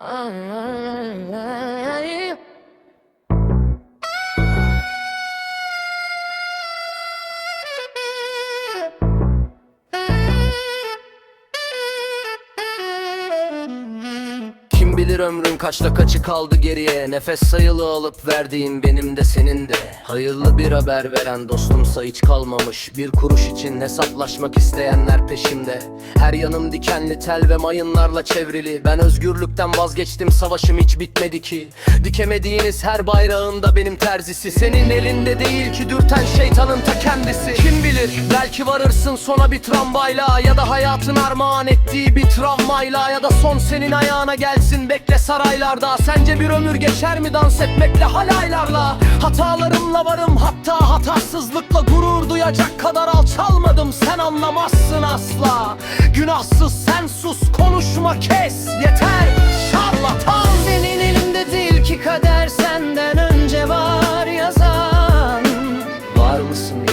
Oh, no. Bir ömrün kaçta kaçı kaldı geriye? Nefes sayılı alıp verdiğim benim de senin de. Hayırlı bir haber veren dostumsa hiç kalmamış. Bir kuruş için hesaplaşmak isteyenler peşimde. Her yanım dikenli tel ve mayınlarla çevrili. Ben özgürlükten vazgeçtim savaşım hiç bitmedi ki. Dikemediğiniz her bayrağında benim terzisi. Senin elinde değil ki dürten şeytanın ta kendisi. Kim bilir belki varırsın sona bir tramvayla Ya da hayatın armağan ettiği bir travmayla Ya da son senin ayağına gelsin. Bekle saraylarda Sence bir ömür geçer mi dans etmekle halaylarla Hatalarımla varım hatta hatasızlıkla gurur duyacak kadar alçalmadım. Sen anlamazsın asla. Günahsız sen sus konuşma kes yeter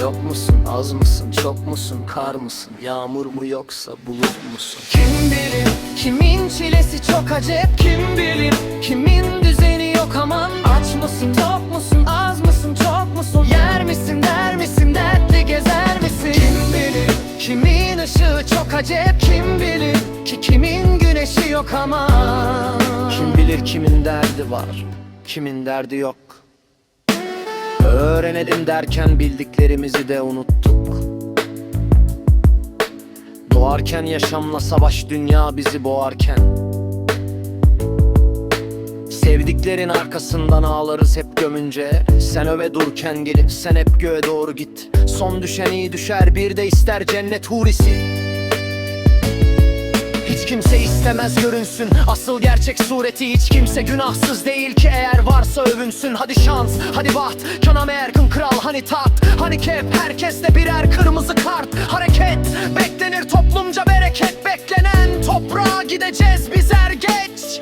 yok musun? Az mısın? Çok musun? Kar mısın? Yağmur mu yoksa bulut musun? Kim bilir? Kimin çilesi çok acep? Kim bilir? Kimin düzeni yok aman? Aç mısın? Tok musun? Az mısın? Çok musun? Yer misin? Der misin? Dertli gezer misin? Kim bilir? Kimin ışığı çok acep? Kim bilir? Ki kimin güneşi yok aman? Kim bilir kimin derdi var? Kimin derdi yok Öğrenelim derken bildiklerimizi de unuttuk. Doğarken yaşamla savaş dünya bizi boğarken. Sevdiklerin arkasından ağlarız hep gömünce. Sen öve durken gelip sen hep göğe doğru git. Son düşen iyi düşer bir de ister cennet hurisi kimse istemez görünsün. Asıl gerçek sureti hiç kimse günahsız değil ki. Eğer varsa övünsün. Hadi şans, hadi baht. Kana Erkın kral hani taht. Hani kep herkeste birer kırmızı kart. Hareket beklenir toplumca bereket. Beklenen toprağa gideceğiz biz er geç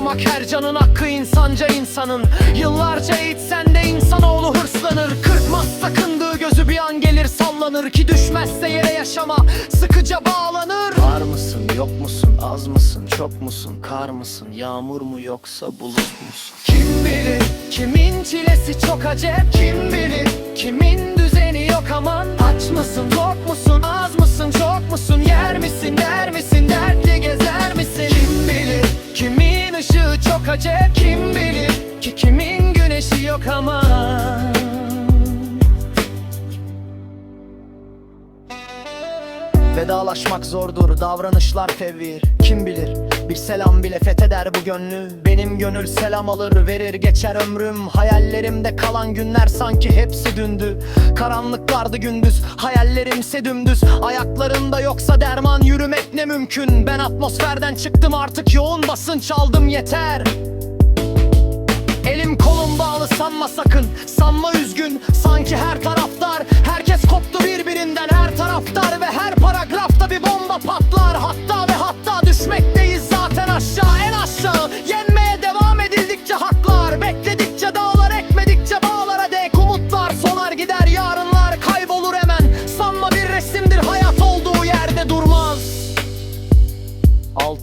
Yaşamak her canın hakkı insanca insanın. Yıllarca eğitsen de insanoğlu hırslanır. Kırpmaz sakındığı gözü bir an gelir sallanır. Ki düşmezse yere yaşama sıkıca bağlanır. Var mısın yok musun az mısın çok musun kar mısın Yağmur mu yoksa bulut musun? Kim bilir kimin çilesi çok acep? Kim bilir kimin düzeni yok aman? Aç mısın tok musun az mısın çok Vedalaşmak zordur davranışlar fevir. Kim bilir bir selam bile fetheder bu gönlü Benim gönül selam alır verir geçer ömrüm. Hayallerimde kalan günler sanki hepsi dündü. Karanlıklardı gündüz hayallerimse dümdüz. Ayaklarında yoksa derman yürümek ne mümkün? Ben atmosferden çıktım artık yoğun basınç aldım yeter. Elim kolum bağlı sanma sakın. Sanma üzgün sanki her taraftar Herkes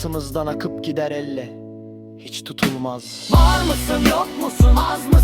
Altımızdan akıp gider elle. Hiç tutulmaz. Var mısın yok musun? Az mısın